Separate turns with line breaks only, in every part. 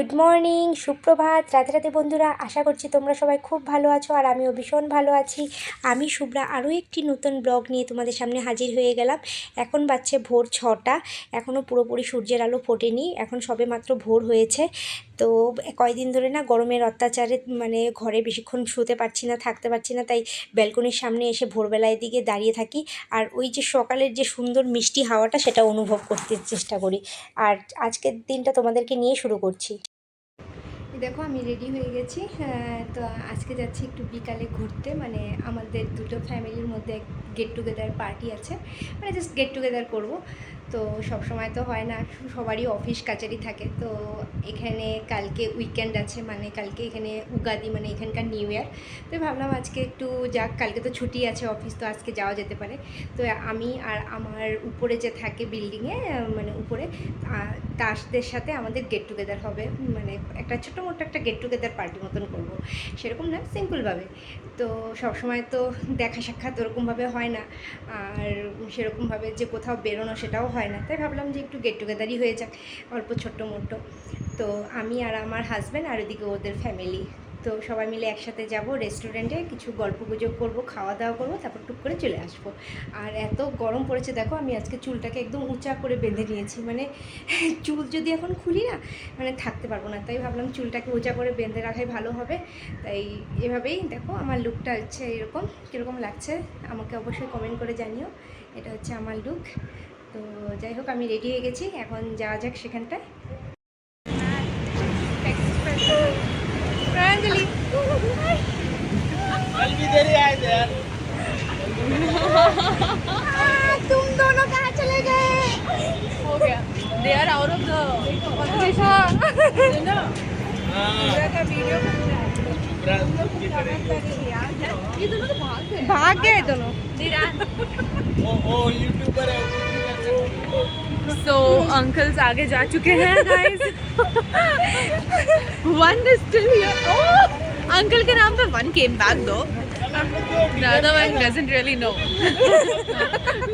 Good morning সুপ্রভাত রাতে রাতে বন্ধুরা, আশা করছি তোমরা সবাই খুব ভালো আছো আর আমিও ভীষণ ভালো আছি। আমি শুভ্রা, আরও একটি নতুন ব্লগ নিয়ে তোমাদের সামনে হাজির হয়ে গেলাম। এখন বাজছে ভোর ছটা, এখনও পুরোপুরি সূর্যের আলো ফোটেনি, এখন সবে মাত্র ভোর হয়েছে। তো কয়দিন ধরে না গরমের অত্যাচারে মানে ঘরে বেশিক্ষণ শুতে পারছি না, থাকতে পারছি না, তাই ব্যালকনির সামনে এসে ভোরবেলায় দিকে দাঁড়িয়ে থাকি। আর ওই যে সকালের যে সুন্দর মিষ্টি হাওয়াটা, সেটা অনুভব করতে চেষ্টা করি। আর আজকের দিনটা তোমাদেরকে নিয়ে শুরু করছি। দেখো, আমি রেডি হয়ে গেছি। তো আজকে যাচ্ছি একটু বিকালে ঘুরতে। মানে আমাদের দুটো ফ্যামিলির মধ্যে গেট টুগেদার পার্টি আছে। মানে জাস্ট গেট টুগেদার করব। তো সব সময় তো হয় না, সবারই অফিস কাচারি থাকে। তো এখানে কালকে উইকেন্ড আছে মানে কালকে এখানে উগাদি মানে এখানকার নিউ ইয়ার তো ভাবলাম আজকে একটু যাক, কালকে তো ছুটি আছে অফিস তো আজকে যাওয়া যেতে পারে। তো আমি আর আমার উপরে যে থাকে বিল্ডিংয়ে মানে উপরে তাসদের সাথে আমাদের গেট টুগেদার হবে। মানে একটা ছোটো মোটো একটা গেট টুগেদার পার্টি মতন করব। সেরকম না সিম্পলভাবে তো সবসময় তো দেখা সাক্ষাৎ ওরকমভাবে হয় না। আর সেরকমভাবে যে কোথাও বেরোনো সেটাও হয় না। তাই ভাবলাম যে একটু গেট টুগেদারই হয়ে যাক, অল্প ছোট্ট মোটো তো আমি আর আমার হাজব্যান্ড আর ওদিকে ওদের ফ্যামিলি তো সবাই মিলে একসাথে যাব রেস্টুরেন্টে কিছু গল্প গুজব করব, খাওয়া দাওয়া করব, তারপর টুক করে চলে আসব। আর এত গরম পড়েছে, দেখো আমি আজকে চুলটাকে একদম উঁচা করে বেঁধে নিয়েছি। মানে চুল যদি এখন খুলি না মানে থাকতে পারব না। তাই ভাবলাম চুলটাকে উঁচা করে বেঁধে রাখাই ভালো হবে। তাই এভাবেই দেখো আমার লুকটা হচ্ছে এরকম, কীরকম লাগছে, আমাকে অবশ্যই কমেন্ট করে জানিও। এটা হচ্ছে আমার লুক তো যাই হোক আমি রেডি হয়ে গেছি এখন যাওয়া যাক সেখানটায় প্রাঞ্জলি
कल भी देरी आए थे यार
तुम दोनों कहाँ चले गए
हो गया they are out of the का वीडियो ये दोनों तो भाग गए
भाग गए दोनों
वो वो यूट्यूबर है
सो अंकल्स आगे जा चुके हैं गाइस वन स्टिल अंकल के नाम पे वन केम बैक दो The other one doesn't really know.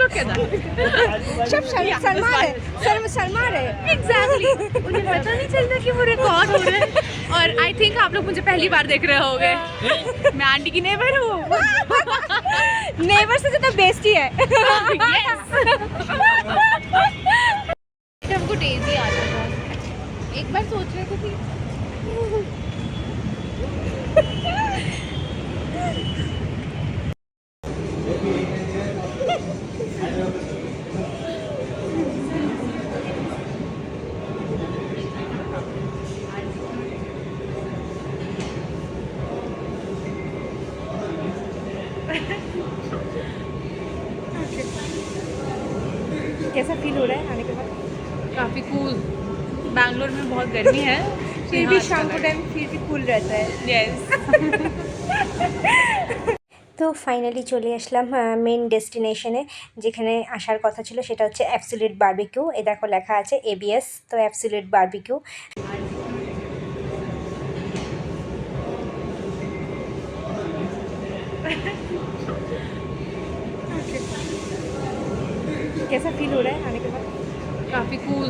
Look at that.
सब शर्मा रहे शर्म शर्मा रहे
Exactly. मुझे पता नहीं चलता कि वो रिकॉर्ड हो रहा है और थिंक आप लोग मुझे पहली बार देख रहे होंगे। मैं आंटी की नेबर हूँ।
नेबर से ज़्यादा बेस्टी है।
हमको डेजी आता था एक बार सोच रहे थे
कैसा फील हो रहा है आने के बाद
काफ़ी कूल बैंगलोर में बहुत गर्मी है
फिर भी शाम को टाइम फिर भी कूल रहता है
यस
তো ফাইনালি চলে আসলাম মেন ডেস্টিনেশনে যেখানে আসার কথা ছিল সেটা হচ্ছে অ্যাবসুলেট বারবিকিউ এ দেখো লেখা আছে এবিএস তো অ্যাবসুলেট বারবিকিউ कैसा फील हो रहा है आने के बाद
काफ़ी कूल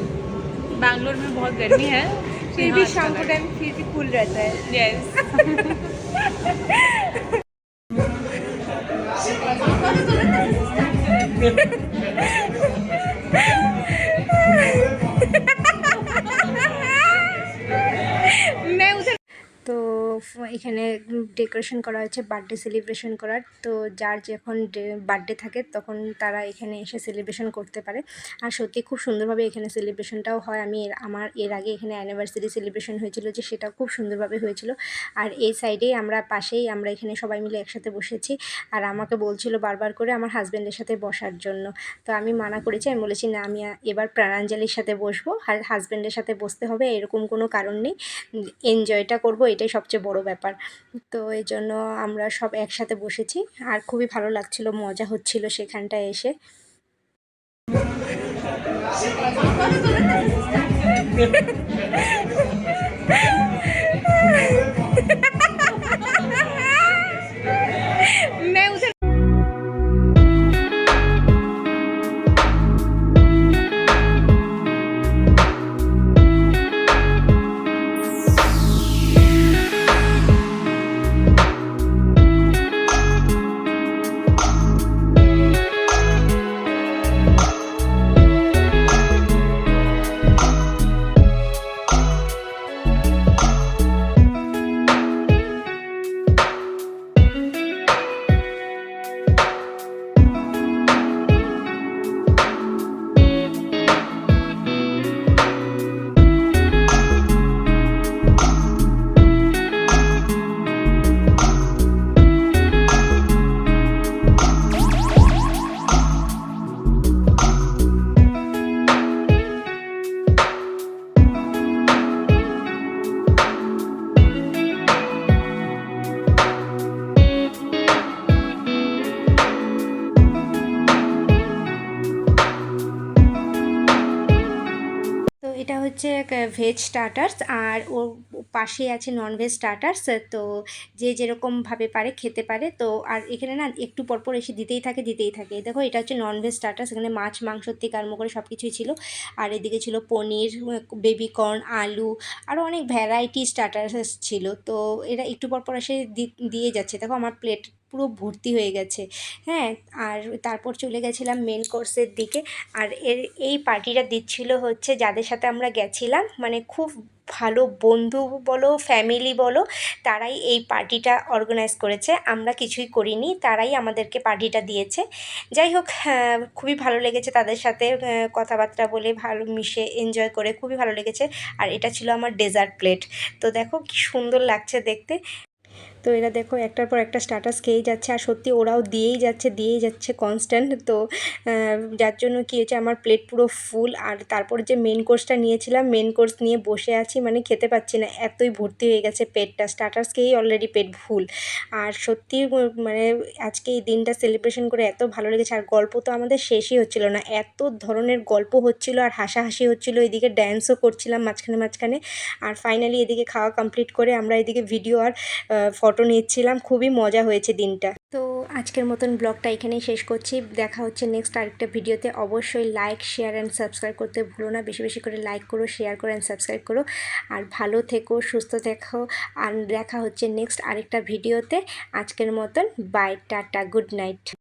बैंगलोर में बहुत गर्मी है
फिर भी शाम को टाइम फिर भी कूल रहता है
यस
এখানে ডেকোরেশন করা হয়েছে বার্থডে সেলিব্রেশন করার। তো যার যখন বার্থডে থাকে তখন তারা এখানে এসে সেলিব্রেশন করতে পারে। আর সত্যি খুব সুন্দরভাবে এখানে সেলিব্রেশনটাও হয়। আমি আমার এর আগে এখানে অ্যানিভার্সারি সেলিব্রেশন হয়েছিল যে সেটা খুব সুন্দরভাবে হয়েছিল। আর এই সাইডেই আমরা পাশেই আমরা এখানে সবাই মিলে একসাথে বসেছি। আর আমাকে বলছিল বারবার করে আমার হাজব্যান্ডের সাথে বসার জন্য। তো আমি মানা করেছি, আমি বলেছি, না, আমি এবার প্রাণাঞ্জলির সাথে বসবো। আর হাজব্যান্ডের সাথে বসতে হবে, এরকম কোনো কারণ নেই। এনজয়টা করব, এটাই সবচেয়ে বড় ব্যাপার। তো এই জন্য আমরা সব একসাথে বসেছি। আর খুবই ভালো লাগছিল, মজা হচ্ছিল সেখানটায় এসে। হচ্ছে ভেজ স্টার্টার্স আর ওর পাশে আছে ননভেজ স্টার্টার্স তো যে যেরকমভাবে পারে খেতে পারে। তো আর এখানে না একটু পরপর এসে দিতেই থাকে দিতেই থাকে। দেখো, এটা হচ্ছে ননভেজ স্টার্টার্স এখানে মাছ, মাংস থেকে আরম্ভ করে সব কিছুই ছিল। আর এদিকে ছিল পনির বেবিকর্ন আলু আরও অনেক ভ্যারাইটি স্টার্টার্স ছিল। তো এরা একটু পরপর এসে দিয়ে যাচ্ছে। দেখো, আমার প্লেট পুরো ভর্তি হয়ে গেছে। হ্যাঁ আর তারপর চলে গেছিলাম মেন কোর্সের দিকে। আর এর, এই পার্টিটা দিচ্ছিল হচ্ছে যাদের সাথে আমরা গেছিলাম। মানে খুব ভালো বন্ধু বলো ফ্যামিলি বলো তারাই এই পার্টিটা অর্গানাইজ করেছে। আমরা কিছুই করিনি তারাই আমাদেরকে পার্টিটা দিয়েছে। যাই হোক হ্যাঁ, খুবই ভালো লেগেছে তাদের সাথে কথাবার্তা বলে ভালো মিশে এনজয় করে খুবই ভালো লেগেছে। আর এটা ছিল আমার ডেজার্ট প্লেট তো দেখো কি সুন্দর লাগছে দেখতে। তো এরা দেখো একটার পর একটা স্ট্যাটাস খেয়েই যাচ্ছে আর সত্যি ওরাও দিয়েই যাচ্ছে দিয়েই যাচ্ছে কনস্ট্যান্ট তো যার জন্য কী হয়েছে আমার প্লেট পুরো ফুল আর তারপর যে মেন কোর্সটা নিয়েছিলাম মেন কোর্স নিয়ে বসে আছি মানে খেতে পাচ্ছি না, এতই ভর্তি হয়ে গেছে পেটটা স্টার্টার্স খেয়েই অলরেডি পেট ফুল আর সত্যি মানে আজকে এই দিনটা সেলিব্রেশন করে এত ভালো লেগেছে, আর গল্প তো আমাদের শেষই হচ্ছিল না, এত ধরনের গল্প হচ্ছিল আর হাসাহাসি হচ্ছিল, এদিকে ড্যান্সও করছিলাম মাঝখানে মাঝখানে, আর ফাইনালি এদিকে খাওয়া কমপ্লিট করে আমরা এদিকে ভিডিও আর ফটো নিচ্ছিলাম, খুবই মজা হয়েছে দিনটা। তো আজকের মতন ব্লগটা এখানেই শেষ করছি। দেখা হচ্ছে নেক্সট আরেকটা ভিডিওতে। অবশ্যই লাইক শেয়ার অ্যান্ড সাবস্ক্রাইব করতে ভুলো না। বেশি বেশি করে লাইক করো শেয়ার করো অ্যান্ড সাবস্ক্রাইব করো। আর ভালো থেকো, সুস্থ থেকো। আর দেখা হচ্ছে নেক্সট আরেকটা ভিডিওতে। আজকের মতন বাই টাটা গুড নাইট